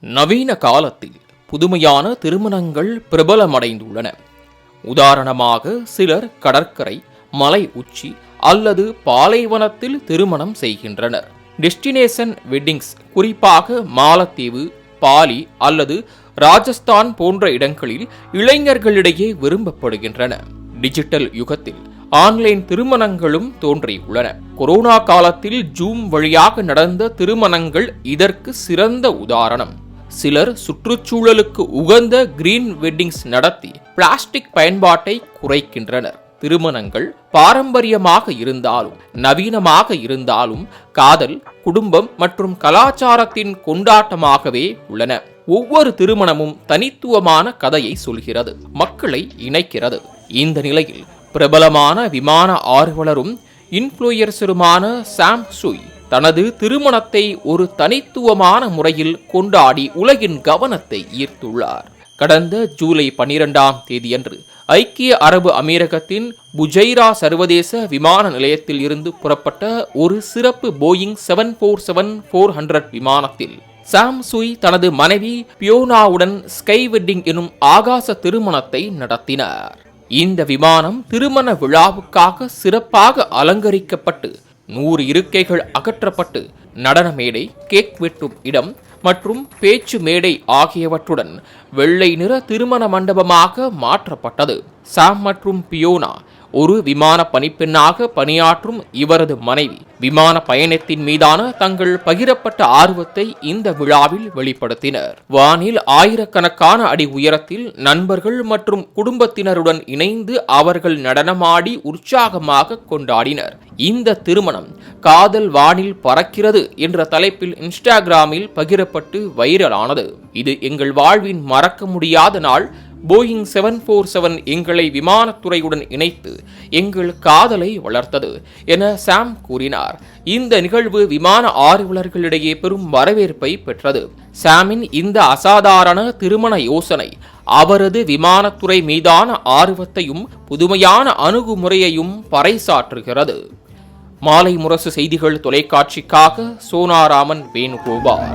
நவீன காலத்தில் புதுமையான திருமணங்கள் பிரபலமடைந்துள்ளன. உதாரணமாக சிலர் கடற்கரை மலை உச்சி அல்லது பாலைவனத்தில் திருமணம் செய்கின்றனர். டெஸ்டினேஷன் வெட்டிங்ஸ் குறிப்பாக மாலத்தீவு பாலி அல்லது ராஜஸ்தான் போன்ற இடங்களில் இளைஞர்களிடையே விரும்பப்படுகின்றன. டிஜிட்டல் யுகத்தில் ஆன்லைன் திருமணங்களும் தோன்றியுள்ளன. கொரோனா காலத்தில் ஜூம் வழியாக நடந்த திருமணங்கள் இதற்கு சிறந்த உதாரணம். சிலர் சுற்றுச்சூழலுக்கு உகந்த கிரீன் வெட்டிங்ஸ் நடத்தி பிளாஸ்டிக் பயன்பாட்டை குறைக்கின்றனர். திருமணங்கள் பாரம்பரியமாக இருந்தாலும் நவீனமாக இருந்தாலும் காதல் குடும்பம் மற்றும் கலாச்சாரத்தின் கொண்டாட்டமாகவே உள்ளன. ஒவ்வொரு திருமணமும் தனித்துவமான கதையை சொல்கிறது மக்களை இணைக்கிறது. இந்த நிலையில் பிரபலமான விமான ஆர்வலரும் இன்ஃப்ளூயர்சருமான சாம் சுய் தனது திருமணத்தை ஒரு தனித்துவமான முறையில் கொண்டாடி உலகின் கவனத்தை ஈர்த்துள்ளார். கடந்த ஜூலை பனிரெண்டாம் தேதியன்று ஐக்கிய அரபு அமீரகத்தின் புஜைரா சர்வதேச விமான நிலையத்தில் இருந்து புறப்பட்ட ஒரு சிறப்பு Boeing seven four seven four hundred விமானத்தில் சாம் சுய் தனது மனைவி பியோனாவுடன் ஸ்கை வெட்டிங் எனும் ஆகாச திருமணத்தை நடத்தினார். இந்த விமானம் திருமண விழாவுக்காக சிறப்பாக அலங்கரிக்கப்பட்டு நூறு இருக்கைகள் அகற்றப்பட்டு நடன மேடை கேக் வெட்டும் இடம் மற்றும் பேச்சு மேடை ஆகியவற்றுடன் வெள்ளை நிற திருமண மண்டபமாக மாற்றப்பட்டது. சாம் மற்றும் பியோனா ஒரு விமான பணிப்பெண்ணாக பணியாற்றும் இவரது மனைவி. விமான பயணத்தின் மீதான தங்கள் பகிரப்பட்ட ஆர்வத்தை இந்த விழாவில் வெளிப்படுத்தினர். வானில் ஆயிரக்கணக்கான அடி உயரத்தில் நண்பர்கள் மற்றும் குடும்பத்தினருடன் இணைந்து அவர்கள் நடனமாடி உற்சாகமாக கொண்டாடினர். இந்த திருமணம் காதல் வானில் பறக்கிறது என்ற தலைப்பில் இன்ஸ்டாகிராமில் பகிரப்பட்டு வைரலானது. இது எங்கள் வாழ்வின் மறக்க முடியாத நாள். போயிங் செவன் ஃபோர் செவன் எங்களை விமானத்துறையுடன் இணைத்து எங்கள் காதலை வளர்த்தது என சாம் கூறினார். இந்த நிகழ்வு விமான ஆர்வலர்களிடையே பெரும் வரவேற்பை பெற்றது. சாமின் இந்த அசாதாரண திருமண யோசனை அவரது விமானத்துறை மீதான ஆர்வத்தையும் புதுமையான அணுகுமுறையையும் பறைசாற்றுகிறது. மாலை முரசு செய்திகள் தொலைக்காட்சிக்காக சோனாராமன் வேணுகோபால்.